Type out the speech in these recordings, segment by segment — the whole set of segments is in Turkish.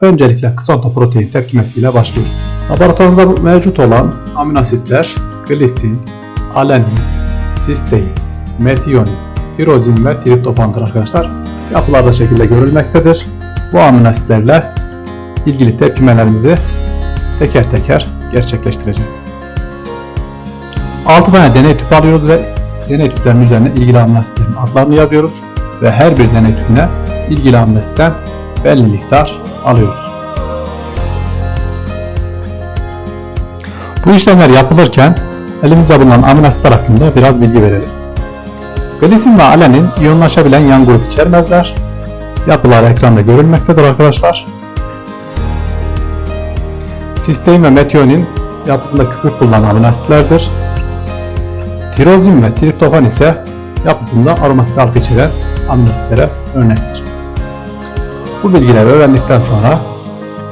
Öncelikle kısonta protein tepkimesiyle başlıyoruz. Laboratuvarda mevcut olan amino asitler glisin, alanin, sistein, metionin, tirozin ve triptofandır arkadaşlar. Yapılarda şekilde görülmektedir. Bu amino asitlerle ilgili tepkimelerimizi teker teker gerçekleştireceğiz. 6 tane deney tüpü alıyoruz ve deney tüplerinin üzerine ilgili amino asitlerin adlarını yazıyoruz ve her bir deney tüpüne ilgili amino asitten belli miktar alıyoruz. Bu işlemler yapılırken elimizde bulunan amino asitler hakkında biraz bilgi verelim. Glisin ve alanin iyonlaşabilen yan grup içermezler. Yapılar ekranda görülmektedir arkadaşlar. Sistein ve metionin yapısında kükürt bulunan amino asitlerdir. Tirozin ve triptofan ise yapısında aromatik alg içeren amino asitlere örnektir. Bu bilgileri öğrendikten sonra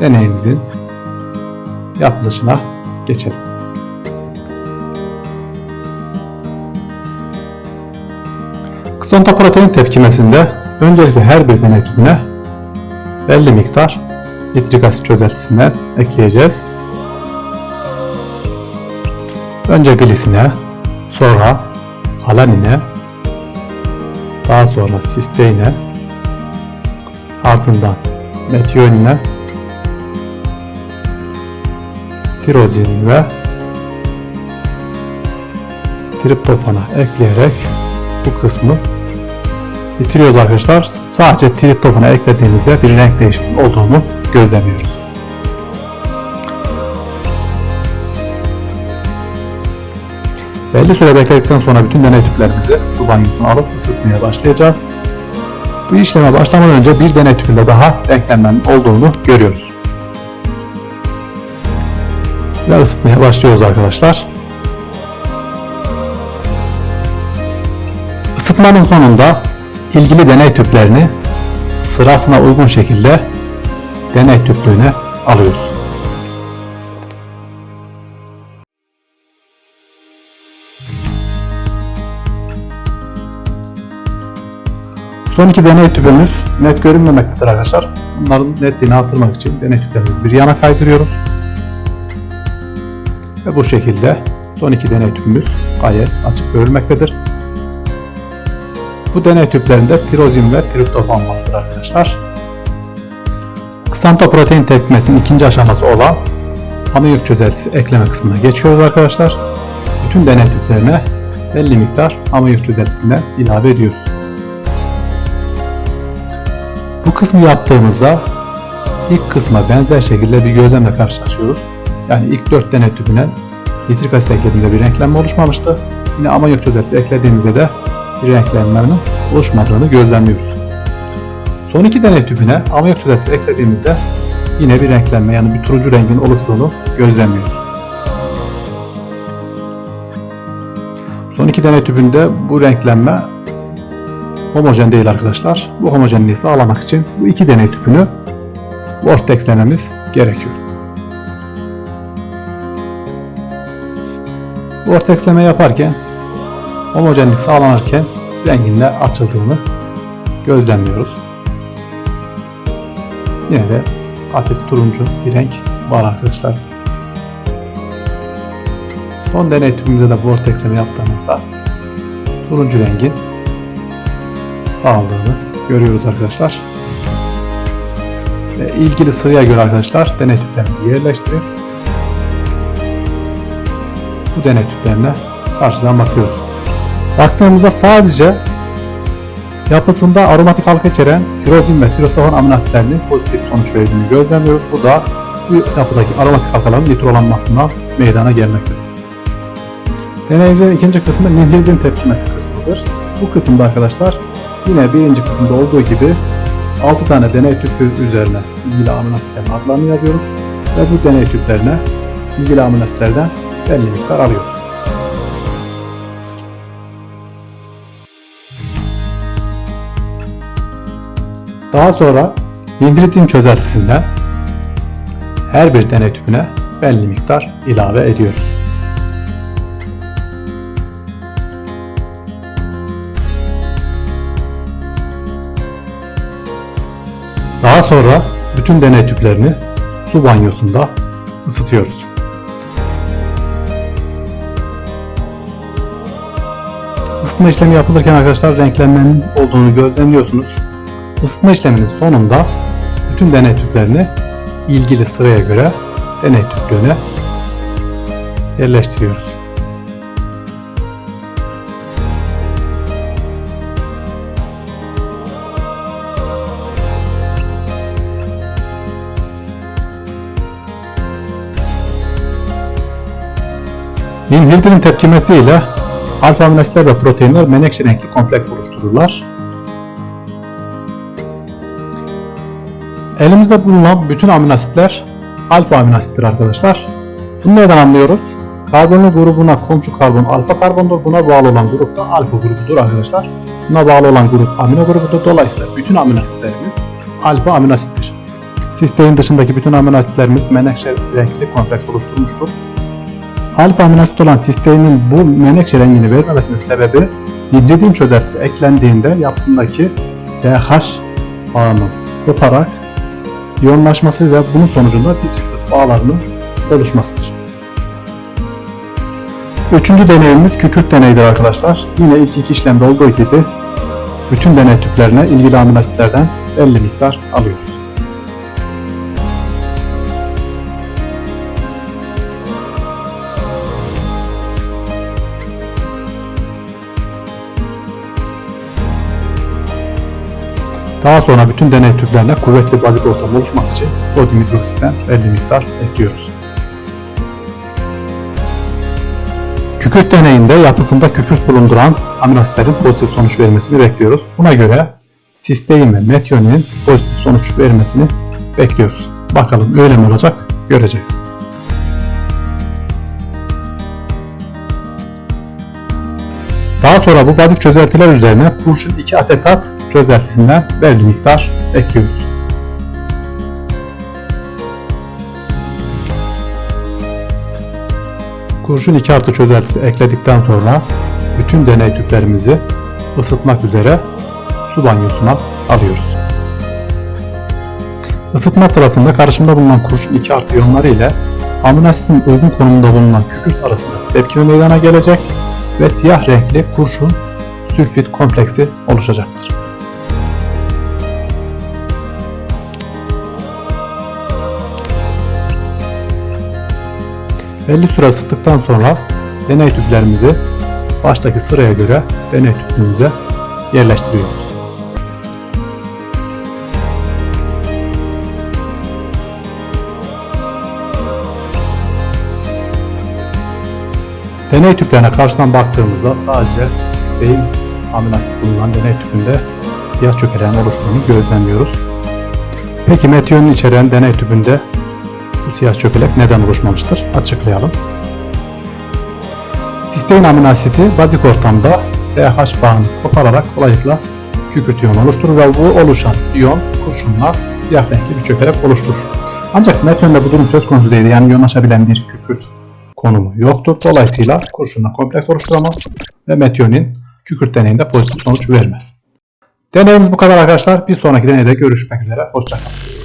deneyimizin yapılışına geçelim. Kısonta protein tepkimesinde öncelikle her bir deney tüpüne belli miktar nitrik asit çözeltisinden ekleyeceğiz. Önce glisine, sonra alanine, daha sonra sisteine, ardından metionine, tirozin ve triptofana ekleyerek bu kısmı bitiriyoruz arkadaşlar. Sadece triptofana eklediğimizde bir renk değişimi olduğunu gözlemiyoruz. Belli süre bekledikten sonra bütün deney tüplerimizi su banyosuna alıp ısıtmaya başlayacağız. Bu işleme başlamadan önce bir deney tüpünde daha renklenmenin olduğunu görüyoruz. Ve ısıtmaya başlıyoruz arkadaşlar. Isıtmanın sonunda ilgili deney tüplerini sırasına uygun şekilde deney tüplüğüne alıyoruz. Son iki deney tüpümüz net görünmemektedir arkadaşlar. Bunların netliğini artırmak için deney tüplerimizi bir yana kaydırıyoruz. Ve bu şekilde son iki deney tüpümüz gayet açık görülmektedir. Bu deney tüplerinde tirozin ve triptofan vardır arkadaşlar. Ksantoprotein tepkimesinin ikinci aşaması olan amiyok çözeltisi ekleme kısmına geçiyoruz arkadaşlar. Bütün deney tüplerine belli miktar amiyok çözeltisinden ilave ediyoruz. Bu kısmı yaptığımızda ilk kısma benzer şekilde bir gözlemle karşılaşıyoruz. Yani ilk 4 deney tüpüne nitrik asit eklediğimizde bir renklenme oluşmamıştı. Yine amonyak çözeltisi eklediğimizde de bir renklenmenin oluşmadığını gözlemliyoruz. Son iki deney tüpüne amonyak çözeltisi eklediğimizde yine bir renklenme yani bir turuncu rengin oluştuğunu gözlemliyoruz. Son iki deney tüpünde bu renklenme homojen değil arkadaşlar. Bu homojenliği sağlamak için bu iki deney tüpünü vortexlememiz gerekiyor. Vortexleme yaparken homojenlik sağlanırken renginde açıldığını gözlemliyoruz. Yine de hafif turuncu bir renk var arkadaşlar. Son deney tüpümüzde de vortexleme yaptığımızda turuncu rengin dağıldığını görüyoruz arkadaşlar. Ve ilgili sıraya göre arkadaşlar deney tüplerimizi yerleştirip bu deney tüplerine karşıdan bakıyoruz. Baktığımızda sadece yapısında aromatik halka içeren tirozin ve tirostofan amino asitlerinin pozitif sonuç verdiğini gözlemliyoruz. Bu da bu yapıdaki aromatik halkaların nitrolanmasından meydana gelmektedir. Deneyimizin ikinci kısmı nihilizin tepkimesi kısmıdır. Bu kısımda arkadaşlar yine birinci kısımda olduğu gibi 6 tane deney tüpü üzerine ilgili amino asitlerin adlarını yazıyoruz ve bu deney tüplerine ilgili amino asitlerden belli miktar alıyoruz. Daha sonra dendritin çözeltisinden her bir deney tüpüne belli miktar ilave ediyoruz. Daha sonra bütün deney tüplerini su banyosunda ısıtıyoruz. Isıtma işlemi yapılırken arkadaşlar renklenmenin olduğunu gözlemliyorsunuz. Isıtma işleminin sonunda bütün deney tüplerini ilgili sıraya göre deney tüplüğüne yerleştiriyoruz. Winhilder'in tepkimesiyle alfa amino asitler ve proteinler menekşe renkli kompleks oluştururlar. Elimizde bulunan bütün amino asitler alfa amino asittir arkadaşlar. Bunu neden anlıyoruz? Karbonlu grubuna komşu karbon alfa karbondur. Buna bağlı olan grup da alfa grubudur arkadaşlar. Buna bağlı olan grup amino grubudur. Dolayısıyla bütün amino asitlerimiz alfa amino asittir. Sistein dışındaki bütün amino asitlerimiz menekşe renkli kompleks oluşturmuştur. Alfa amino asit olan sisteinin bu menekşe rengini vermemesinin sebebi hidridin çözeltisi eklendiğinde yapısındaki SH bağının koparak iyonlaşması ve bunun sonucunda disülfit bağlarının oluşmasıdır. Üçüncü deneyimiz kükürt deneyidir arkadaşlar. Yine ilk iki işlemde olduğu gibi bütün deney tüplerine ilgili amino asitlerden belli miktar alıyoruz. Daha sonra bütün deney tüplerine kuvvetli bazik ortam oluşması için sodyum hidroksitten belli miktar ekliyoruz. Kükürt deneyinde yapısında kükürt bulunduran amino asitlerin pozitif sonuç vermesini bekliyoruz. Buna göre sistein ve metioninin pozitif sonuç vermesini bekliyoruz. Bakalım öyle mi olacak göreceğiz. Daha sonra bu bazik çözeltiler üzerine kurşun 2 asetat çözeltisinden belli miktar ekliyoruz. Kurşun 2 artı çözeltisi ekledikten sonra bütün deney tüplerimizi ısıtmak üzere su banyosuna alıyoruz. Isıtma sırasında karışımda bulunan kurşun 2 artı iyonları ile amino asitin uygun konumunda bulunan kükürt arasında tepkime meydana gelecek ve siyah renkli kurşun sülfit kompleksi oluşacaktır. Belli süre ısıttıktan sonra deney tüplerimizi baştaki sıraya göre deney tüpümüze yerleştiriyoruz. Deney tüplerine karşıdan baktığımızda sadece sistein amino asit bulunan deney tüpünde siyah çökeleğin oluştuğunu gözlemliyoruz. Peki metionin içeren deney tüpünde bu siyah çökelek neden oluşmamıştır? Açıklayalım. Sistein amino asiti bazik ortamda SH bağını kopararak kolaylıkla kükürt iyonu oluşturur ve bu oluşan iyon kurşunla siyah renkli bir çökelek oluşturur. Ancak metionda bu durum söz konusu değil yani iyonlaşabilen bir kükürt konumu yoktur. Dolayısıyla kurşunla kompleks oluşturamaz ve metionin kükürt deneyinde pozitif sonuç vermez. Deneyimiz bu kadar arkadaşlar. Bir sonraki deneyde görüşmek üzere. Hoşçakalın.